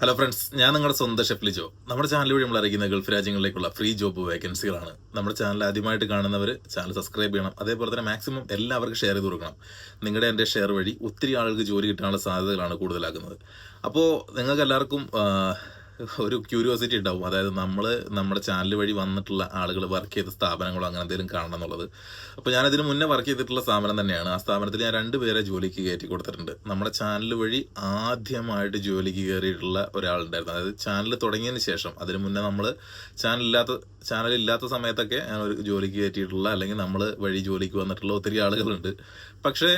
Hello friends ഞാൻ നിങ്ങളുടെ സ്വന്തം ഷെഫ് ജോ നമ്മുടെ ചാനൽ വഴി നമ്മൾ അറിയിക്കുന്ന ഗൾഫ് രാജ്യങ്ങളിലേക്കുള്ള ഫ്രീ ജോബ് വേക്കൻസികളാണ് നമ്മുടെ ചാനൽ ആദ്യമായിട്ട് കാണുന്നവർ ചാനൽ സബ്സ്ക്രൈബ് ചെയ്യണം. അതേപോലെ തന്നെ മാക്സിമം എല്ലാവർക്കും ഷെയർ ചെയ്ത് കൊടുക്കണം. നിങ്ങളുടെ എന്റെ ഷെയർ വഴി ഒത്തിരി ആളുകൾക്ക് ജോലി കിട്ടാനുള്ള സാധ്യതകളാണ് കൂടുതലാക്കുന്നത്. അപ്പോൾ നിങ്ങൾക്ക് എല്ലാവർക്കും ഒരു ക്യൂരിയോസിറ്റി ഉണ്ടാവും. അതായത് നമ്മൾ നമ്മുടെ ചാനൽ വഴി വന്നിട്ടുള്ള ആളുകൾ വർക്ക് ചെയ്ത സ്ഥാപനങ്ങളോ അങ്ങനെ എന്തെങ്കിലും കാണണം എന്നുള്ളത്. അപ്പോൾ ഞാൻ ഞാനതിന് മുന്നേ വർക്ക് ചെയ്തിട്ടുള്ള സ്ഥാപനം തന്നെയാണ്. ആ സ്ഥാപനത്തിൽ ഞാൻ രണ്ടുപേരെ ജോലിക്ക് കയറ്റി കൊടുത്തിട്ടുണ്ട്. നമ്മുടെ ചാനൽ വഴി ആദ്യമായിട്ട് ജോലിക്ക് കയറിയിട്ടുള്ള ഒരാളുണ്ടായിരുന്നു. അതായത് ചാനൽ തുടങ്ങിയതിന് ശേഷം അതിന് മുന്നേ നമ്മൾ ചാനലില്ലാത്ത ചാനൽ ഇല്ലാത്ത സമയത്തൊക്കെ ഞാൻ ഒരു ജോലിക്ക് കയറ്റിയിട്ടുള്ള അല്ലെങ്കിൽ നമ്മൾ വഴി ജോലിക്ക് വന്നിട്ടുള്ള ഒത്തിരി ആളുകളുണ്ട്. പക്ഷേ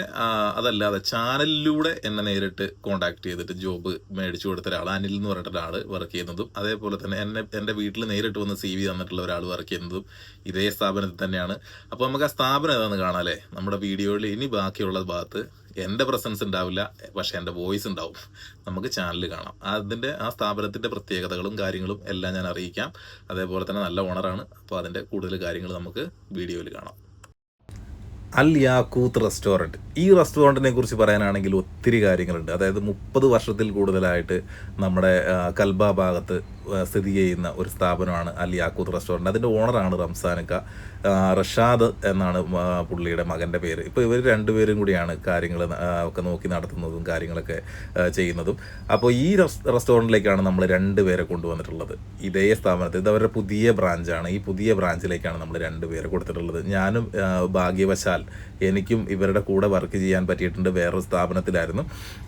അതല്ലാതെ ചാനലിലൂടെ എന്നെ നേരിട്ട് കോണ്ടാക്ട് ചെയ്തിട്ട് ജോബ് മേടിച്ചു കൊടുത്ത ഒരാൾ അനിൽ എന്ന് പറഞ്ഞിട്ട് ഒരാൾ വർക്ക് ചെയ്യുന്നതും അതേപോലെ തന്നെ എന്നെ എന്റെ വീട്ടിൽ നേരിട്ട് വന്ന് സി വി തന്നിട്ടുള്ള ഒരാൾ വർക്ക് ചെയ്യുന്നതും ഇതേ സ്ഥാപനത്തിൽ തന്നെയാണ്. അപ്പോൾ നമുക്ക് ആ സ്ഥാപനം ഏതാണെന്ന് കാണാമല്ലേ നമ്മുടെ വീഡിയോയിൽ ഇനി ബാക്കിയുള്ള ഭാഗത്ത് എന്റെ പ്രസൻസ് ഉണ്ടാവില്ല പക്ഷേ എന്റെ വോയിസ് ഉണ്ടാവും. നമുക്ക് ചാനൽ കാണാം. അതിന്റെ ആ സ്ഥാപനത്തിന്റെ പ്രത്യേകതകളും കാര്യങ്ങളും എല്ലാം ഞാൻ അറിയിക്കാം. അതേപോലെ തന്നെ നല്ല ഓണറാണ് അപ്പോൾ അതിന്റെ കൂടുതൽ കാര്യങ്ങൾ നമുക്ക് വീഡിയോയിൽ കാണാം. Al Yaqoot restaurant. ഈ റെസ്റ്റോറന്റിനെ കുറിച്ച് പറയാനാണെങ്കിൽ ഒത്തിരി കാര്യങ്ങളുണ്ട്. അതായത് മുപ്പത് വർഷത്തിൽ കൂടുതലായിട്ട് നമ്മുടെ കൽബ ഭാഗത്ത് സ്ഥിതി ചെയ്യുന്ന ഒരു സ്ഥാപനമാണ് അൽ യാക്കൂത്ത് റെസ്റ്റോറന്റ്. അതിന്റെ ഓണറാണ് റംസാനക്ക. റഷാദ് എന്നാണ് പുള്ളിയുടെ മകന്റെ പേര്. ഇപ്പോൾ ഇവർ രണ്ടുപേരും കൂടിയാണ് കാര്യങ്ങൾ ഒക്കെ നോക്കി നടത്തുന്നതും കാര്യങ്ങളൊക്കെ ചെയ്യുന്നതും. അപ്പോൾ ഈ റെസ്- റെസ്റ്റോറന്റിലേക്കാണ് നമ്മൾ രണ്ടുപേരെ കൊണ്ടുവന്നിട്ടുള്ളത്. ഇതേ സ്ഥാപനത്തിൽ ഇത് അവരുടെ പുതിയ ബ്രാഞ്ചാണ്. ഈ പുതിയ ബ്രാഞ്ചിലേക്കാണ് നമ്മൾ രണ്ടുപേരെ കൊടുത്തിട്ടുള്ളത്. ഞാനും ആ, ഭാഗ്യവശാൽ എനിക്കും ഇവരുടെ കൂടെ വർക്ക് ചെയ്യാൻ പറ്റിയിട്ടുണ്ട് വേറൊരു സ്ഥാപനത്തിലായിരുന്നു.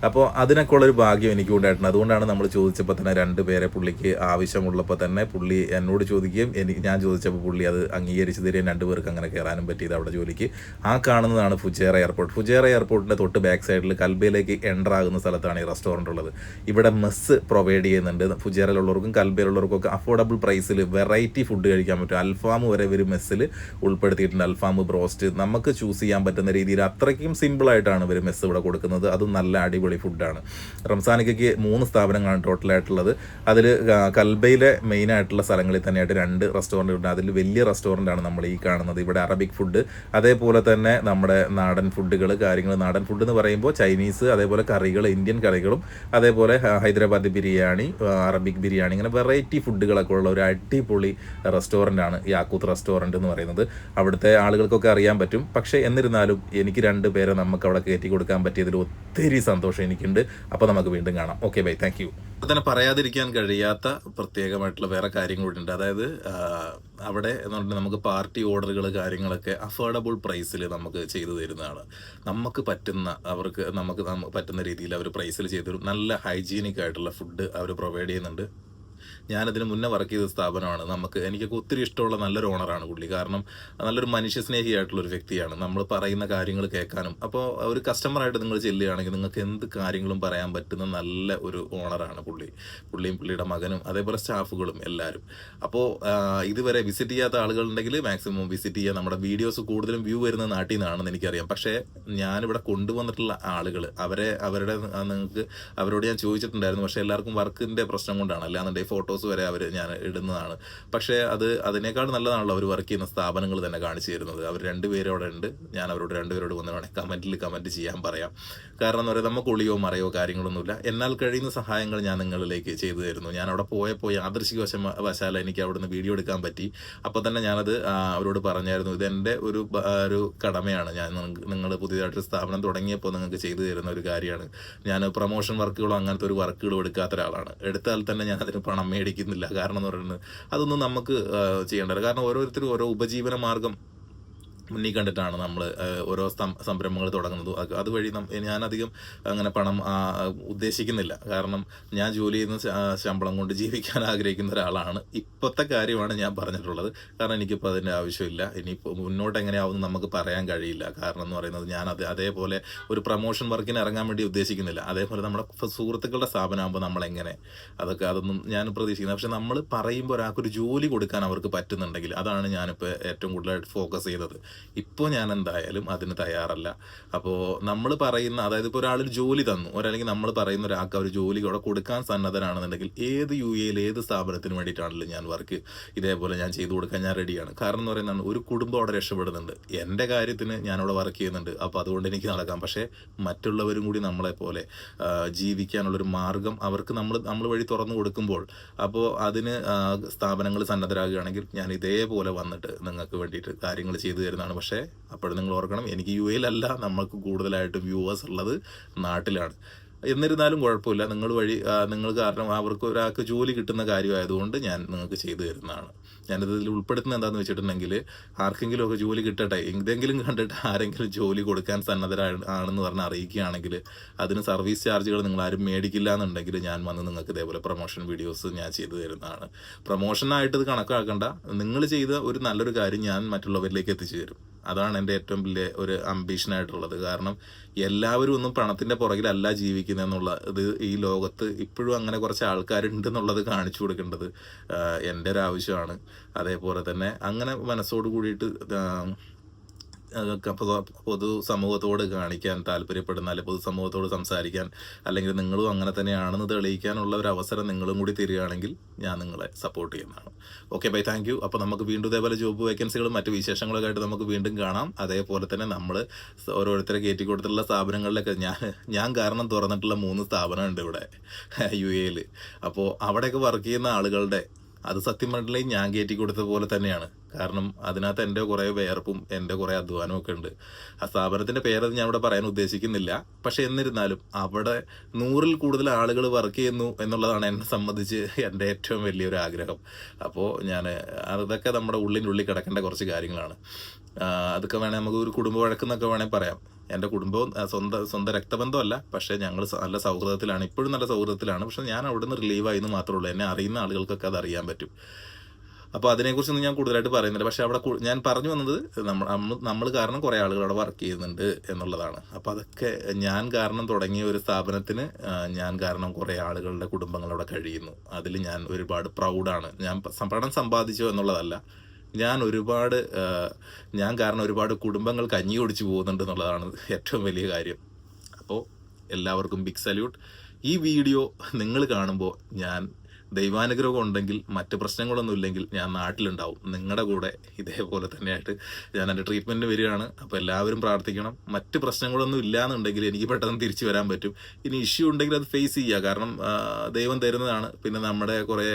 അപ്പോൾ അതിനൊക്കെ ഉള്ളൊരു ഭാഗ്യം എനിക്ക് ഉണ്ടായിട്ടുണ്ട്. അതുകൊണ്ടാണ് നമ്മൾ ചോദിച്ചപ്പോൾ തന്നെ രണ്ട് പേരെ പുള്ളിക്ക് ആവശ്യമുള്ളപ്പോൾ തന്നെ പുള്ളി എന്നോട് ചോദിക്കുകയും എനിക്ക് ഞാൻ ചോദിച്ചപ്പോൾ പുള്ളി അത് അംഗീകരിച്ച് തരികയും രണ്ട് പേർക്ക് അങ്ങനെ കയറാനും പറ്റിയത് അവിടെ ജോലിക്ക്. ആ കാണുന്നതാണ് ഫുജേറ എയർപോർട്ട്. ഫുജേറ എയർപോർട്ടിന്റെ തൊട്ട് ബാക്ക് സൈഡിൽ കൽബയിലേക്ക് എന്റർ ആകുന്ന സ്ഥലത്താണ് ഈ റെസ്റ്റോറന്റ് ഉള്ളത്. ഇവിടെ മെസ്സ് പ്രൊവൈഡ് ചെയ്യുന്നുണ്ട്. ഫുജേറയിലുള്ളവർക്കും കൽബയിലുള്ളവർക്കും ഒക്കെ അഫോർഡബിൾ പ്രൈസിൽ വെറൈറ്റി ഫുഡ് കഴിക്കാൻ പറ്റും. അൽഫാം വരെ ഒരു മെസ്സിൽ ഉൾപ്പെടുത്തിയിട്ടുണ്ട്. അൽഫാം ബ്രോസ്റ്റ്. നമുക്ക് ചൂസ് ചെയ്യാൻ പറ്റുന്ന രീതിയിൽ അത്രയ്ക്കും സിമ്പിളായിട്ടാണ് ഇവർ മെസ്സ് ഇവിടെ കൊടുക്കുന്നത്. അതും നല്ല അടിപൊളി ഫുഡാണ് റംസാനിക്കയ്ക്ക് മൂന്ന് സ്ഥാപനങ്ങളാണ് ടോട്ടലായിട്ടുള്ളത് അതിൽ കൽബയിലെ മെയിൻ ആയിട്ടുള്ള സ്ഥലങ്ങളിൽ തന്നെയായിട്ട് രണ്ട് റെസ്റ്റോറന്റ് ഉണ്ട്. അതിൽ വലിയ റെസ്റ്റോറന്റാണ് നമ്മൾ ഈ കാണുന്നത്. ഇവിടെ അറബിക് ഫുഡ് അതേപോലെ തന്നെ നമ്മുടെ നാടൻ ഫുഡുകൾ കാര്യങ്ങൾ നാടൻ ഫുഡ് എന്ന് പറയുമ്പോൾ ചൈനീസ് അതേപോലെ കറികൾ ഇന്ത്യൻ കറികളും അതേപോലെ ഹൈദരാബാദി ബിരിയാണി അറബിക് ബിരിയാണി ഇങ്ങനെ വെറൈറ്റി ഫുഡുകളൊക്കെ ഉള്ള ഒരു അടിപൊളി റെസ്റ്റോറന്റാണ് യാക്കൂത്ത് റെസ്റ്റോറന്റ് എന്ന് പറയുന്നത്. അവിടുത്തെ ആളുകൾക്കൊക്കെ അറിയാൻ പറ്റും. പക്ഷേ എന്നിരുന്നാലും എനിക്ക് രണ്ട് പേരെ നമുക്ക് അവിടെ കയറ്റി കൊടുക്കാൻ പറ്റിയതിൽ ഒത്തിരി സന്തോഷം എനിക്കുണ്ട്. അപ്പോൾ നമുക്ക് വീണ്ടും കാണാം. ഓക്കെ ബൈ താങ്ക് യു തന്നെ പറയാതിരിക്കാൻ കഴിയാത്ത പ്രത്യേകമായിട്ടുള്ള വേറെ കാര്യം കൂടിയുണ്ട്. അതായത് ആ, അവിടെ എന്ന് പറഞ്ഞാൽ നമുക്ക് പാർട്ടി ഓർഡറുകൾ കാര്യങ്ങളൊക്കെ അഫോർഡബിൾ പ്രൈസിൽ നമുക്ക് ചെയ്തു തരുന്നതാണ്. നമുക്ക് പറ്റുന്ന അവർക്ക് നമുക്ക് പറ്റുന്ന രീതിയിൽ അവർ പ്രൈസിൽ ചെയ്തു തരും. നല്ല ഹൈജീനിക് ആയിട്ടുള്ള ഫുഡ് അവർ പ്രൊവൈഡ് ചെയ്യുന്നുണ്ട്. ഞാനതിന് മുന്നേ വർക്ക് ചെയ്ത സ്ഥാപനമാണ്. നമുക്ക് എനിക്കൊക്കെ ഒത്തിരി ഇഷ്ടമുള്ള നല്ലൊരു ഓണറാണ് പുള്ളി. കാരണം നല്ലൊരു മനുഷ്യസ്നേഹിയായിട്ടുള്ള ഒരു വ്യക്തിയാണ്. നമ്മൾ പറയുന്ന കാര്യങ്ങൾ കേൾക്കാനും അപ്പോൾ ഒരു കസ്റ്റമറായിട്ട് നിങ്ങൾ ചെല്ലുകയാണെങ്കിൽ നിങ്ങൾക്ക് എന്ത് കാര്യങ്ങളും പറയാൻ പറ്റുന്ന നല്ല ഒരു ഓണറാണ് പുള്ളി. പുള്ളിയും പുള്ളിയുടെ മകനും അതേപോലെ സ്റ്റാഫുകളും എല്ലാവരും. അപ്പോൾ ഇതുവരെ വിസിറ്റ് ചെയ്യാത്ത ആളുകളുണ്ടെങ്കിൽ മാക്സിമം വിസിറ്റ് ചെയ്യുക നമ്മുടെ വീഡിയോസ് കൂടുതലും വ്യൂ വരുന്ന നാട്ടിൽ നിന്നാണെന്ന് എനിക്കറിയാം. പക്ഷേ ഞാനിവിടെ കൊണ്ടുവന്നിട്ടുള്ള ആളുകൾ അവരെ അവരുടെ നിങ്ങൾക്ക് അവരോട് ഞാൻ ചോദിച്ചിട്ടുണ്ടായിരുന്നു. പക്ഷേ എല്ലാവർക്കും വർക്കിന്റെ പ്രശ്നം കൊണ്ടാണ്. അല്ലാന്നുണ്ടെങ്കിൽ ഫോട്ടോസ് വരെ അവർ ഞാൻ ഇടുന്നതാണ്. പക്ഷേ അത് അതിനേക്കാൾ നല്ലതാണല്ലോ അവർ വർക്ക് ചെയ്യുന്ന സ്ഥാപനങ്ങൾ തന്നെ കാണിച്ചു തരുന്നത്. അവർ രണ്ടുപേരും അവിടെ ഉണ്ട്. ഞാൻ അവരോട് രണ്ടുപേരോട് വന്ന് വേണേൽ കമന്റിൽ കമന്റ് ചെയ്യാൻ പറയാം. കാരണം എന്ന് പറയുന്നത് നമുക്ക് ഒളിയോ മറയോ കാര്യങ്ങളൊന്നുമില്ല. എന്നാൽ കഴിയുന്ന സഹായങ്ങൾ ഞാൻ നിങ്ങളിലേക്ക് ചെയ്തു തരുന്നു. ഞാൻ അവിടെ പോയപ്പോൾ യാദൃശിക വശം വശാല എനിക്ക് അവിടുന്ന് വീഡിയോ എടുക്കാൻ പറ്റി. അപ്പോൾ തന്നെ ഞാനത് അവരോട് പറഞ്ഞായിരുന്നു ഇതെന്റെ ഒരു ഒരു കടമയാണ്. ഞാൻ നിങ്ങൾ പുതിയതായിട്ടൊരു സ്ഥാപനം തുടങ്ങിയപ്പോൾ നിങ്ങൾക്ക് ചെയ്തു തരുന്ന ഒരു കാര്യമാണ്. ഞാൻ പ്രൊമോഷൻ വർക്കുകളോ അങ്ങനത്തെ ഒരു വർക്കുകളോ എടുക്കാത്ത ഒരാളാണ്. എടുത്താൽ തന്നെ ഞാൻ അതിന് പണം മേടിക്കുന്നില്ല. കാരണം എന്ന് പറയുന്നത് അതൊന്നും നമുക്ക് ചെയ്യേണ്ടത് കാരണം ഓരോരുത്തരും ഓരോ ഉപജീവന മാർഗം മുന്നിൽ കണ്ടിട്ടാണ് നമ്മൾ ഓരോ സംരംഭങ്ങൾ തുടങ്ങുന്നത്. അത് അതുവഴി ഞാനധികം അങ്ങനെ പണം ഉദ്ദേശിക്കുന്നില്ല. കാരണം ഞാൻ ജോലി ചെയ്യുന്ന ശമ്പളം കൊണ്ട് ജീവിക്കാൻ ആഗ്രഹിക്കുന്ന ഒരാളാണ്. ഇപ്പോഴത്തെ കാര്യമാണ് ഞാൻ പറഞ്ഞിട്ടുള്ളത്. കാരണം എനിക്കിപ്പോൾ അതിന്റെ ആവശ്യമില്ല. ഇനിയിപ്പോൾ മുന്നോട്ട് എങ്ങനെയാവും നമുക്ക് പറയാൻ കഴിയില്ല. കാരണം എന്ന് പറയുന്നത് ഞാൻ അത് അതേപോലെ ഒരു പ്രൊമോഷൻ വർക്കിന് ഇറങ്ങാൻ വേണ്ടി ഉദ്ദേശിക്കുന്നില്ല. അതേപോലെ നമ്മുടെ സുഹൃത്തുക്കളുടെ സ്ഥാപനമാകുമ്പോൾ നമ്മളെങ്ങനെ? അതൊക്കെ അതൊന്നും ഞാൻ പ്രതീക്ഷിക്കുന്നത് പക്ഷെ നമ്മൾ പറയുമ്പോൾ ഒരാൾക്കൊരു ജോലി കൊടുക്കാൻ അവർക്ക് പറ്റുന്നുണ്ടെങ്കിൽ അതാണ് ഞാനിപ്പോൾ ഏറ്റവും കൂടുതലായിട്ട് ഫോക്കസ് ചെയ്തത്. ഇപ്പോൾ ഞാൻ എന്തായാലും അതിന് തയ്യാറല്ല. അപ്പോൾ നമ്മൾ പറയുന്ന അതായത് ഇപ്പോൾ ഒരാളൊരു ജോലി തന്നു. ഒരല്ലെങ്കിൽ നമ്മൾ പറയുന്ന ഒരാൾക്ക് ഒരു ജോലി അവിടെ കൊടുക്കാൻ സന്നദ്ധരാണെന്നുണ്ടെങ്കിൽ ഏത് യു എയിൽ ഏത് സ്ഥാപനത്തിന് വേണ്ടിയിട്ടാണെങ്കിലും ഞാൻ വർക്ക് ഇതേപോലെ ഞാൻ ചെയ്തു കൊടുക്കാൻ ഞാൻ റെഡിയാണ് കാരണം എന്ന് പറയുന്നതാണ് ഒരു കുടുംബം അവിടെ രക്ഷപ്പെടുന്നുണ്ട്. എന്റെ കാര്യത്തിന് ഞാനവിടെ വർക്ക് ചെയ്യുന്നുണ്ട്. അപ്പോൾ അതുകൊണ്ട് എനിക്ക് നടക്കാം. പക്ഷേ മറ്റുള്ളവരും കൂടി നമ്മളെപ്പോലെ ജീവിക്കാനുള്ളൊരു മാർഗം അവർക്ക് നമ്മൾ നമ്മൾ വഴി തുറന്നു കൊടുക്കുമ്പോൾ അപ്പോൾ അതിന് സ്ഥാപനങ്ങൾ സന്നദ്ധരാകുകയാണെങ്കിൽ ഞാൻ ഇതേപോലെ വന്നിട്ട് നിങ്ങൾക്ക് വേണ്ടിയിട്ട് കാര്യങ്ങൾ ചെയ്തു തരുന്നതാണ് പക്ഷേ അപ്പോഴും നിങ്ങൾ ഓർക്കണം എനിക്ക് യു എയിലല്ല നമുക്ക് കൂടുതലായിട്ട് വ്യൂവേഴ്സ് ഉള്ളത് നാട്ടിലാണ്. എന്നിരുന്നാലും കുഴപ്പമില്ല. നിങ്ങൾ വഴി നിങ്ങൾ കാരണം അവർക്ക് ഒരാൾക്ക് ജോലി കിട്ടുന്ന കാര്യമായതുകൊണ്ട് ഞാൻ നിങ്ങൾക്ക് ചെയ്തു തരുന്നതാണ്. ഞാനിതിൽ ഉൾപ്പെടുത്തുന്നത് എന്താണെന്ന് വെച്ചിട്ടുണ്ടെങ്കിൽ ആർക്കെങ്കിലും ഒക്കെ ജോലി കിട്ടട്ടെ എന്തെങ്കിലും കണ്ടിട്ട് ആരെങ്കിലും ജോലി കൊടുക്കാൻ സന്നദ്ധരാണ് ആണെന്ന് പറഞ്ഞ് അറിയിക്കുകയാണെങ്കിൽ അതിന് സർവീസ് ചാർജുകൾ നിങ്ങൾ ആരും മേടിക്കില്ല എന്നുണ്ടെങ്കിൽ ഞാൻ വന്ന് നിങ്ങൾക്ക് ഇതേപോലെ പ്രൊമോഷൻ വീഡിയോസ് ഞാൻ ചെയ്തു തരുന്നതാണ്. പ്രൊമോഷനായിട്ട് ഇത് കണക്കാക്കണ്ട. നിങ്ങൾ ചെയ്ത ഒരു നല്ലൊരു കാര്യം ഞാൻ മറ്റുള്ളവരിലേക്ക് എത്തിച്ചു തരും. അതാണ് എന്റെ ഏറ്റവും വലിയ ഒരു അംബീഷനായിട്ടുള്ളത് കാരണം എല്ലാവരും ഒന്നും പണത്തിന്റെ പുറകിലല്ല ജീവിക്കുന്നത് എന്നുള്ള ഇത് ഈ ലോകത്ത് ഇപ്പോഴും അങ്ങനെ കുറച്ച് ആൾക്കാരുണ്ട് എന്നുള്ളത് കാണിച്ചു കൊടുക്കേണ്ടത് എന്റെ ഒരു ആവശ്യമാണ്. അതേപോലെ തന്നെ അങ്ങനെ മനസ്സോട് കൂടിയിട്ട് പൊതു സമൂഹത്തോട് കാണിക്കാൻ താല്പര്യപ്പെടുന്ന അല്ലെങ്കിൽ പൊതു സമൂഹത്തോട് സംസാരിക്കാൻ അല്ലെങ്കിൽ നിങ്ങളും അങ്ങനെ തന്നെയാണെന്ന് തെളിയിക്കാനുള്ള ഒരു അവസരം നിങ്ങളും കൂടി തരികയാണെങ്കിൽ ഞാൻ നിങ്ങളെ സപ്പോർട്ട് ചെയ്യുന്നതാണ്. ഓക്കെ ബൈ താങ്ക് യു അപ്പോൾ നമുക്ക് വീണ്ടും ഇതേപോലെ ജോബ് വേക്കൻസികളും മറ്റു വിശേഷങ്ങളൊക്കെ ആയിട്ട് നമുക്ക് വീണ്ടും കാണാം. അതേപോലെ തന്നെ നമ്മൾ ഓരോരുത്തരെ കയറ്റി കൊടുത്തിട്ടുള്ള സ്ഥാപനങ്ങളിലൊക്കെ ഞാൻ ഞാൻ കാരണം തുറന്നിട്ടുള്ള മൂന്ന് സ്ഥാപനമുണ്ട് ഇവിടെ യു എയിൽ അപ്പോൾ അവിടെയൊക്കെ വർക്ക് ചെയ്യുന്ന ആളുകളുടെ അത് സത്യം പറഞ്ഞിട്ടുണ്ടെങ്കിൽ ഞാൻ കയറ്റി കൊടുത്ത പോലെ തന്നെയാണ്. കാരണം അതിനകത്ത് എന്റെ കുറേ വേർപ്പും എന്റെ കുറേ അധ്വാനവും ഒക്കെ ഉണ്ട്. ആ സ്ഥാപനത്തിന്റെ പേരത് ഞാൻ ഇവിടെ പറയാൻ ഉദ്ദേശിക്കുന്നില്ല. പക്ഷെ എന്നിരുന്നാലും അവിടെ നൂറിൽ കൂടുതൽ ആളുകൾ വർക്ക് ചെയ്യുന്നു എന്നുള്ളതാണ് എന്നെ സംബന്ധിച്ച് എന്റെ ഏറ്റവും വലിയൊരു ആഗ്രഹം. അപ്പോൾ ഞാൻ അതൊക്കെ നമ്മുടെ ഉള്ളിനുള്ളിൽ കിടക്കേണ്ട കുറച്ച് കാര്യങ്ങളാണ്. അതൊക്കെ വേണേൽ നമുക്ക് ഒരു കുടുംബ വഴക്കെന്നൊക്കെ വേണേൽ പറയാം. എന്റെ കുടുംബവും സ്വന്തം സ്വന്തം രക്തബന്ധമല്ല പക്ഷേ ഞങ്ങൾ നല്ല സൗഹൃദത്തിലാണ്. ഇപ്പോഴും നല്ല സൗഹൃദത്തിലാണ്. പക്ഷേ ഞാൻ അവിടെ നിന്ന് റിലീവ് ആയി എന്ന് മാത്രമേ ഉള്ളൂ. എന്നെ അറിയുന്ന ആളുകൾക്കൊക്കെ അത് അറിയാൻ പറ്റും. അപ്പോൾ അതിനെക്കുറിച്ചൊന്നും ഞാൻ കൂടുതലായിട്ട് പറയുന്നില്ല. പക്ഷേ അവിടെ ഞാൻ പറഞ്ഞു വന്നത് നമ്മൾ നമ്മൾ കാരണം കുറേ ആളുകൾ അവിടെ വർക്ക് ചെയ്യുന്നുണ്ട് എന്നുള്ളതാണ്. അപ്പോൾ അതൊക്കെ ഞാൻ കാരണം തുടങ്ങിയ ഒരു സ്ഥാപനത്തിന് ഞാൻ കാരണം കുറേ ആളുകളുടെ കുടുംബങ്ങൾ അവിടെ കഴിയുന്നു. അതിൽ ഞാൻ ഒരുപാട് പ്രൗഡാണ് ഞാൻ പണം സമ്പാദിച്ചു എന്നുള്ളതല്ല. ഞാൻ ഒരുപാട് ഞാൻ കാരണം ഒരുപാട് കുടുംബങ്ങൾ കഞ്ഞി ഓടിച്ചു പോകുന്നുണ്ട് എന്നുള്ളതാണ് ഏറ്റവും വലിയ കാര്യം. അപ്പോൾ എല്ലാവർക്കും ബിഗ് സല്യൂട്ട് ഈ വീഡിയോ നിങ്ങൾ കാണുമ്പോൾ ഞാൻ ദൈവാനുഗ്രഹം ഉണ്ടെങ്കിൽ മറ്റ് പ്രശ്നങ്ങളൊന്നും ഇല്ലെങ്കിൽ ഞാൻ നാട്ടിലുണ്ടാവും. നിങ്ങളുടെ കൂടെ ഇതേപോലെ തന്നെയായിട്ട് ഞാൻ എന്റെ ട്രീറ്റ്മെന്റ് വരികയാണ്. അപ്പോൾ എല്ലാവരും പ്രാർത്ഥിക്കണം. മറ്റ് പ്രശ്നങ്ങളൊന്നും ഇല്ലാന്നുണ്ടെങ്കിൽ എനിക്ക് പെട്ടെന്ന് തിരിച്ചു വരാൻ പറ്റും. ഇനി ഇഷ്യൂ ഉണ്ടെങ്കിൽ അത് ഫേസ് ചെയ്യുക. കാരണം ദൈവം തരുന്നതാണ്. പിന്നെ നമ്മുടെ കുറേ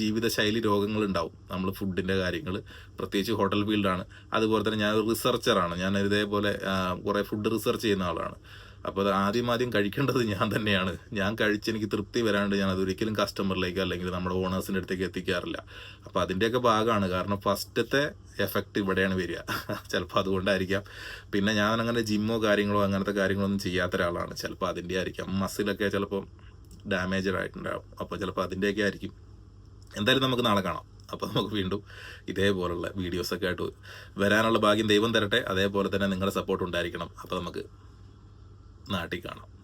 ജീവിതശൈലി രോഗങ്ങളുണ്ടാവും. നമ്മൾ ഫുഡിന്റെ കാര്യങ്ങൾ പ്രത്യേകിച്ച് ഹോട്ടൽ ഫീൽഡാണ് അതുപോലെ തന്നെ ഞാൻ റിസർച്ചറാണ് ഞാൻ ഇതേപോലെ കുറേ ഫുഡ് റിസർച്ച് ചെയ്യുന്ന ആളാണ്. അപ്പോൾ അത് ആദ്യം ആദ്യം കഴിക്കേണ്ടത് ഞാൻ തന്നെയാണ്. ഞാൻ കഴിച്ച് എനിക്ക് തൃപ്തി വരാണ്ട് ഞാൻ അതൊരിക്കലും കസ്റ്റമറിലേക്ക് അല്ലെങ്കിൽ നമ്മുടെ ഓണേഴ്സിന്റെ അടുത്തേക്ക് എത്തിക്കാറില്ല. അപ്പോൾ അതിന്റെയൊക്കെ ഭാഗമാണ്. കാരണം ഫസ്റ്റത്തെ എഫക്റ്റ് ഇവിടെയാണ് വരിക. ചിലപ്പോൾ അതുകൊണ്ടായിരിക്കാം. പിന്നെ ഞാൻ അങ്ങനെ ജിമ്മോ കാര്യങ്ങളോ അങ്ങനത്തെ കാര്യങ്ങളൊന്നും ചെയ്യാത്ത ഒരാളാണ്. ചിലപ്പോൾ അതിന്റെ ആയിരിക്കാം. മസിലൊക്കെ ചിലപ്പോൾ ഡാമേജഡ് ആയിട്ടുണ്ടാവും. അപ്പോൾ ചിലപ്പോൾ അതിന്റെയൊക്കെ ആയിരിക്കും. എന്തായാലും നമുക്ക് നാളെ കാണാം. അപ്പോൾ നമുക്ക് വീണ്ടും ഇതേപോലുള്ള വീഡിയോസൊക്കെ ആയിട്ട് വരാനുള്ള ഭാഗ്യം ദൈവം തരട്ടെ. അതേപോലെ തന്നെ നിങ്ങളുടെ സപ്പോർട്ട് ഉണ്ടായിരിക്കണം. അപ്പോൾ നമുക്ക് നാട്ടിൽ കാണാം.